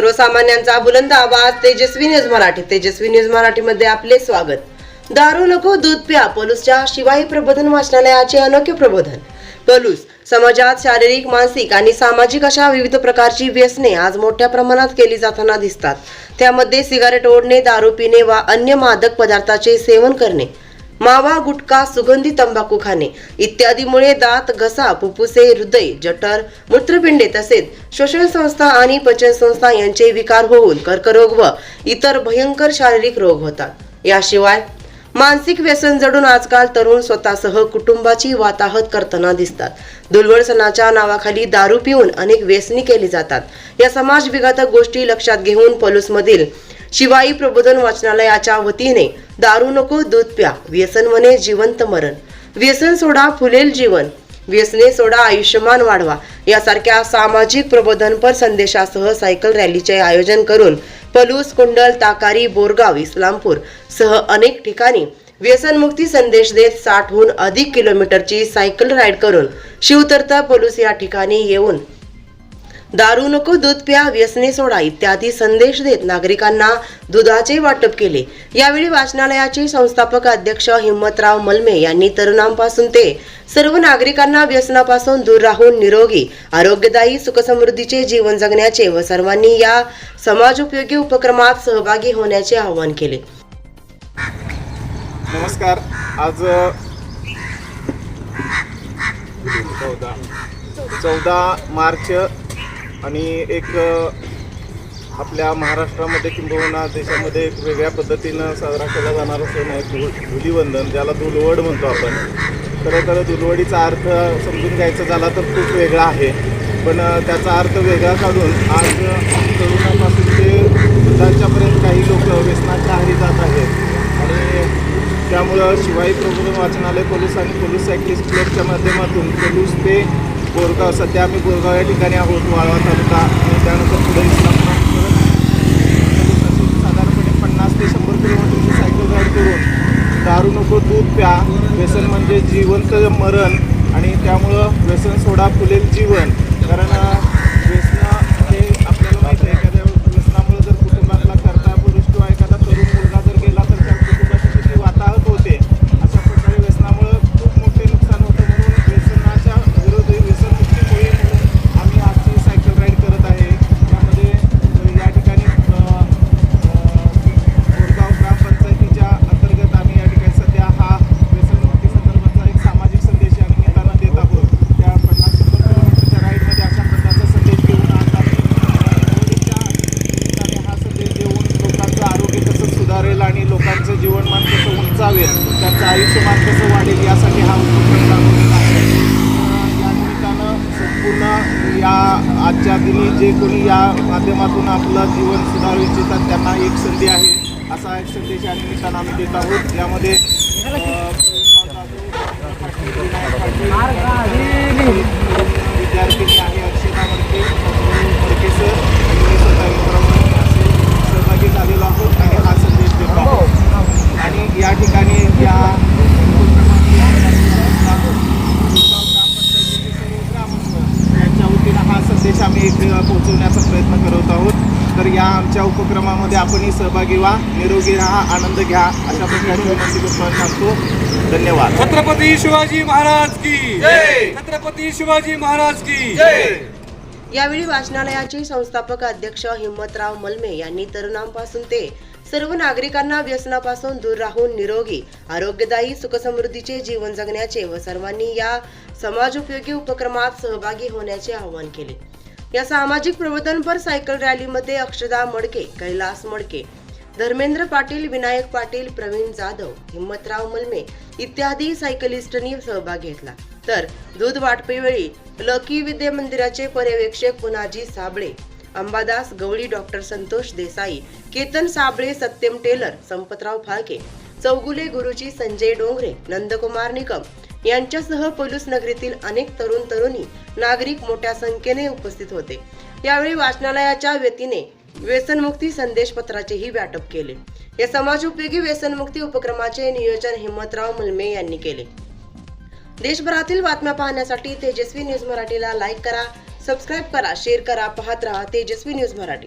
सर्वसामान्यांचा बुलंद आवाज तेजस्वी न्यूज मराठी तेजस्वी न्यूज मराठीमध्ये आपले स्वागत. दारू नको दूध प्या पलूसच्या शिवाई प्रबोधन वाचनालयाचे अनोखे प्रबोधन. पलूस समाजात शारीरिक मानसिक आणि सामाजिक अशा विविध प्रकारची व्यसने आज मोठ्या प्रमाणात केली जाताना दिसतात. त्यामध्ये सिगारेट ओढणे दारू पिणे वा अन्य मादक पदार्थाचे सेवन करणे मावा गुटखा सुगंधी तंबाखू खाणे इत्यादीमुळे दात घसा फुफ्फुसे हृदय जठर मूत्रपिंडे तसेच श्वसन संस्था आणि पचन संस्था यांचे विकार होऊन कर्करोग व इतर भयंकर शारीरिक रोग होतात. याशिवाय मानसिक व्यसन जडून आजकाल तरुण स्वतःसह कुटुंबाची वाताहत करताना दिसतात. दुर्बळ सणाच्या नावाखाली दारू पिऊन अनेक व्यसनी केली जातात. या समाज विघातक गोष्टी लक्षात घेऊन पलूसमधील शिवाई प्रबोधन वाचनालयाच्या वतीने दारू नको दूध प्या. व्यसन म्हणे जिवंत मरण. व्यसन सोडा फुलेल जीवन. व्यसने सोडा आयुष्यमान वाढवा. यासारख्या सामाजिक प्रबोधनपर संदेशासह सायकल रॅलीचे आयोजन करून पलूस कुंडल ताकारी बोरगाव इस्लामपूर सह अनेक ठिकाणी व्यसनमुक्ती संदेश देत साठहून अधिक किलोमीटरची सायकल राईड करून शिवतर्थ पलूस या ठिकाणी येऊन दारू नको दूध प्या व्यसने सोडा इत्यादी संदेश देत नागरिकांना दुधाचे वाटप केले. यावेळी वाचनालयाचे संस्थापक अध्यक्ष हिम्मतराव मलमे यांनी तरुणांपासून ते सर्व नागरिकांना व्यसनापासून दूर राहून निरोगी आरोग्यदायी सुखसमृद्धीचे जीवन जगण्याचे व सर्वांनी या समाजोपयोगी उपक्रमात सहभागी होण्याचे आवाहन केले. नमस्कार. आज चौदा चौदा मार्च आणि एक आपल्या महाराष्ट्रामध्ये किंबहुना देशामध्ये एक वेगळ्या पद्धतीनं साजरा केला जाणारा सण आहे धुळ धुलीवंदन ज्याला धुलवड म्हणतो आपण. खरं तर धुलवडीचा अर्थ समजून घ्यायचा झाला तर खूप वेगळा आहे. पण त्याचा अर्थ वेगळा काढून आज तरुणापासून ते वृद्धांच्यापर्यंत काही लोक व्यसनाच्या आहारी जात आहेत. आणि त्यामुळं शिवाई प्रबोधन वाचनालय पोलीस आणि पोलीस सायकलिस्ट क्लबच्या माध्यमातून पोलीस ते बोरगाव सध्या आम्ही बोरगाव या ठिकाणी आहोत वाळवा तालुका. त्यानंतर पुढे साधारणपणे पन्नास ते शंभर किलोमीटरची सायकल राईड करून दारू नको दूध प्या. व्यसन म्हणजे जिवंत मरण. आणि त्यामुळं व्यसन सोडा फुलेल जीवन. कारण आयुष्यमान कसं वाढेल यासाठी हा उपक्रम राबवलेला आहे. या निमित्तानं संपूर्ण या आजच्या दिनी जे कोणी या माध्यमातून आपलं जीवन सुधारू इच्छितात त्यांना एक संधी आहे. असा एक संदेश या निमित्तानं आम्ही देत आहोत. यामध्ये अं, पाटील, विनायक पाटील, विद्यार्थिनी आहे अर्षिता मडके मडके सर आणि मी स्वतः मित्रांनो असे सहभागी झालेलो आहोत आणि हा संदेश देतो आहोत आणि या ठिकाणी या ग्रामपंचायतीचे सर्व ग्रामस्थ यांच्या वतीनं हा संदेश आम्ही एक पोहोचवण्याचा प्रयत्न करत आहोत. तर या आमच्या उपक्रमामध्ये आपणही सहभागी व्हा. निरोगी राहा आनंद घ्या. अशा प्रकारची विनंती करतो सांगतो. धन्यवाद. छत्रपती शिवाजी महाराज की. जय! छत्रपती शिवाजी महाराज की. यावेळी वाचनालयाचे संस्थापक अध्यक्ष हिम्मतराव मलमे यांनी तरुणांपासून ते सर्व नागरिकांना व्यसनापासून दूर राहून निरोगी आरोग्यदायी सुखसमृद्धीचे जीवन जगण्याचे व सर्वांनी या समाजोपयोगी उपक्रमात सहभागी होण्याचे आवाहन केले. या सामाजिक प्रबोधनपर सायकल रॅलीमध्ये अक्षदा मडके कैलास मडके धर्मेंद्र पाटील विनायक पाटील प्रवीण जाधव हिम्मतराव मलमे इत्यादी सायकलिस्टनी सहभाग घेतला. तर दूध वाटपेवेळी लकी विद्या मंदिराचे पर्यवेक्षक पुनाजी साबळे अंबादास गवळी डॉक्टर संतोष देसाई केतन साबळे सत्यम टेलर संपतराव फाळके चौगुले गुरुजी संजय डोंगरे नंदकुमार निकम यांच्यासह पलूस नगरीतील अनेक तरुण तरुणी नागरिक मोठ्या संख्येने उपस्थित होते. यावेळी वाचनालयाच्या वतीने व्यसनमुक्ती संदेश पत्राचेही वाटप केले. या समाजोपयोगी व्यसनमुक्ती उपक्रमाचे नियोजन हिम्मतराव मुलमे यांनी केले. देशभरातील बातम्या पाहण्यासाठी तेजस्वी न्यूज मराठीला लाईक करा सबस्क्राईब करा शेअर करा पाहत राहा तेजस्वी न्यूज मराठी.